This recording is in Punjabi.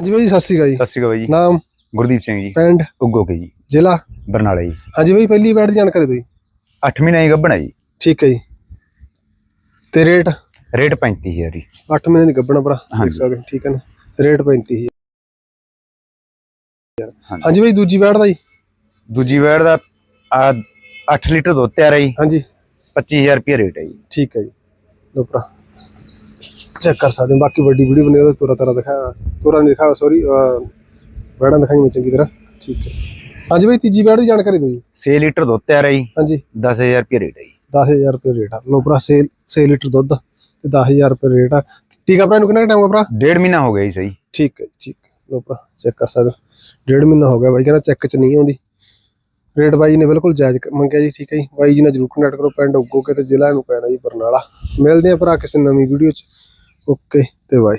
ਹਾਂਜੀ ਬਾਈ ਜੀ, ਸਤਿ ਸ਼੍ਰੀ ਅਕਾਲ ਜੀ। ਸਤਿ ਸ਼੍ਰੀ ਅਕਾਲ ਜੀ। ਨਾਮ? ਗੁਰਦੀਪ ਸਿੰਘ ਜੀ। ਪਿੰਡ? ਉੱਗੋ ਕੇ ਜੀ। ਜ਼ਿਲ੍ਹਾ? ਬਰਨਾਲਾ ਜੀ। ਹਾਂਜੀ ਬਾਈ ਪਹਿਲੀ ਵਾਰ ਦੀ ਜਾਣਕਾਰੀ ਦਿਓ ਜੀ। 8 ਮਹੀਨੇ ਦੀ ਗੱਭਣਾ ਜੀ। ਠੀਕ ਹੈ ਜੀ। ਤੇ ਰੇਟ? ਰੇਟ 35000 ਜੀ। 8 ਮਹੀਨੇ ਦੀ ਗੱਬਣਾ ਭਰਾ। ਦੇਖ ਹਾਂਜੀ। ਸਕਦੇ ਹੋ, ਠੀਕ ਹੈ ਨਾ? ਰੇਟ 35 ਹਾਂਜੀ। ਹਾਂਜੀ ਬਾਈ ਦੂਜੀ ਵਾਰ ਦਾ ਜੀ। ਦੂਜੀ ਵੈੜ ਦਾ ਆ 8 ਲੀਟਰ ਦੁੱਧ ਤਿਆਰ ਹੈ ਜੀ। ਹਾਂਜੀ। 25000 ਰੁਪਏ ਰੇਟ ਹੈ ਜੀ। ਠੀਕ ਹੈ ਜੀ। ਲੋ ਭਰਾ। ਚੈੱਕ ਕਰ ਸਕਦੇ ਹੋ। ਬਾਕੀ ਵੱਡੀ ਵੀਡੀਓ ਬਣੀ ਉਹਦਾ ਤੋਰਾ ਤਾਰਾ ਦਿਖਾਇਆ ਤੋਰਾ ਨਹੀਂ ਦਿਖਾਇਆ ਸੌਰੀ ਵੈੜਾਂ ਦਿਖਾਈਆਂ ਮੈਂ ਚੰਗੀ ਤਰ੍ਹਾਂ। ਠੀਕ ਹੈ। ਹਾਂਜੀ ਬਾਈ ਤੀਜੀ ਵਾਰ ਦੀ ਜਾਣਕਾਰੀ ਦਿਓ ਜੀ। 6 ਲੀਟਰ ਦੁੱਧ ਤਿਆਰ ਹੈ ਜੀ। ਹਾਂਜੀ। 10000 ਰੁਪਏ ਰੇਟ ਹੈ ਜੀ। 10000 ਰੁਪਏ ਰੇਟ ਆ। ਲੋ ਭਰਾ 6 6 ਲੀਟਰ ਦੁੱਧ ਤੇ 10000 ਰੁਪਏ ਰੇਟ ਆ। ਟੀਕਾ ਭਰਾ ਨੂੰ ਕਿੰਨਾ ਟਾਈਮ ਆ ਭਰਾ? ਡੇਢ ਮਹੀਨਾ ਹੋ ਗਿਆ ਜੀ ਸਹੀ। ਠੀਕ ਹੈ ਠੀਕ ਹੈ। ਲਓ ਭਰਾ ਚੈੱਕ ਕਰ ਸਕਦੇ ਹੋ। ਡੇਢ ਮਹੀਨਾ ਹੋ ਗਿਆ ਬਾਈ ਕਹਿੰਦਾ ਚੈੱਕ 'ਚ ਨਹੀਂ ਆਉਂਦੀ। ਰੇਟ ਬਾਈ ਨੇ ਬਿਲਕੁਲ ਜਾਇਜ਼ ਮੰਗਿਆ ਜੀ ਠੀਕ ਹੈ ਜੀ। ਬਾਈ ਜੀ ਨਾਲ ਜਰੂਰ ਕੰਟੈਕਟ ਕਰੋ ਪਿੰਡ ਉੱਗੋ ਕੇ ਤੇ ਜ਼ਿਲ੍ਹਾ ਨੂੰ ਪੈਣਾ ਜੀ ਬਰਨਾਲਾ। ਮਿਲਦੇ ਆ ਭਰਾ ਕਿਸੇ ਨਵੀਂ ਵੀਡੀਓ 'ਚ। ਓਕੇ ਤੇ ਬਾਈ